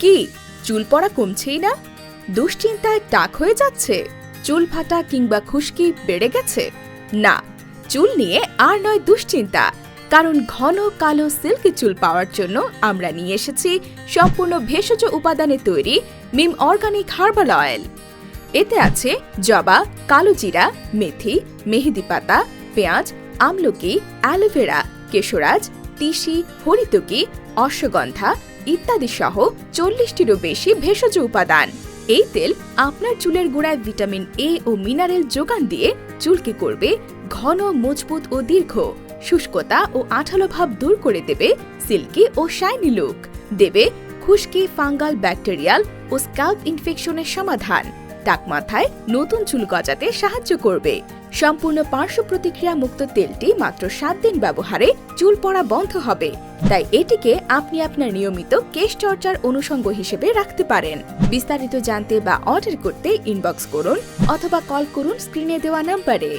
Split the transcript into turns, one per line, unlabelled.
কি? চুল পড়া কমছেই না? দুশ্চিন্তায় টাক হয়ে যাচ্ছে। চুল ফাটা কিংবা খুশকি বেড়ে গেছে। না, চুল নিয়ে আর নয় দুশ্চিন্তা। কারণ ঘন কালো সিল্কি চুল পাওয়ার জন্য আমরা নিয়ে এসেছি সম্পূর্ণ ভেষজ উপাদানে তৈরি মিম অর্গানিক হার্বাল অয়েল। এতে আছে জবা, কালো জিরা, মেথি, মেহেদি পাতা, পেঁয়াজ, আমলকি, অ্যালোভেরা, কেশরাজ, তিসি, হরিতকি, অশ্বগন্ধা ইত্যাদি সহ চল্লিশটিরও বেশি ভেষজ উপাদান। এই তেল আপনার চুলের গোড়ায় ভিটামিন এ ও মিনারেল যোগান দিয়ে চুলকে করবে, ঘন, মজবুত ও দীর্ঘ, শুষ্কতা ও আঠালো ভাব দূর করে দেবে সিল্কি ও শাইনি লুক। দেবে খুশকি, ফাঙ্গাল, ব্যাকটেরিয়াল ও স্ক্যাল্প ইনফেকশনের সমাধান। টাক মাথায় নতুন চুল গজাতে সাহায্য করবে। সম্পূর্ণ পার্শ্ব প্রতিক্রিয়া মুক্ত তেলটি মাত্র সাত দিন ব্যবহারে চুল পড়া বন্ধ হবে। তাই এটিকে আপনি আপনার নিয়মিত কেশ চর্চার অনুষঙ্গ হিসেবে রাখতে পারেন। বিস্তারিত জানতে বা অর্ডার করতে ইনবক্স করুন অথবা কল করুন স্ক্রিনে দেওয়া নাম্বারে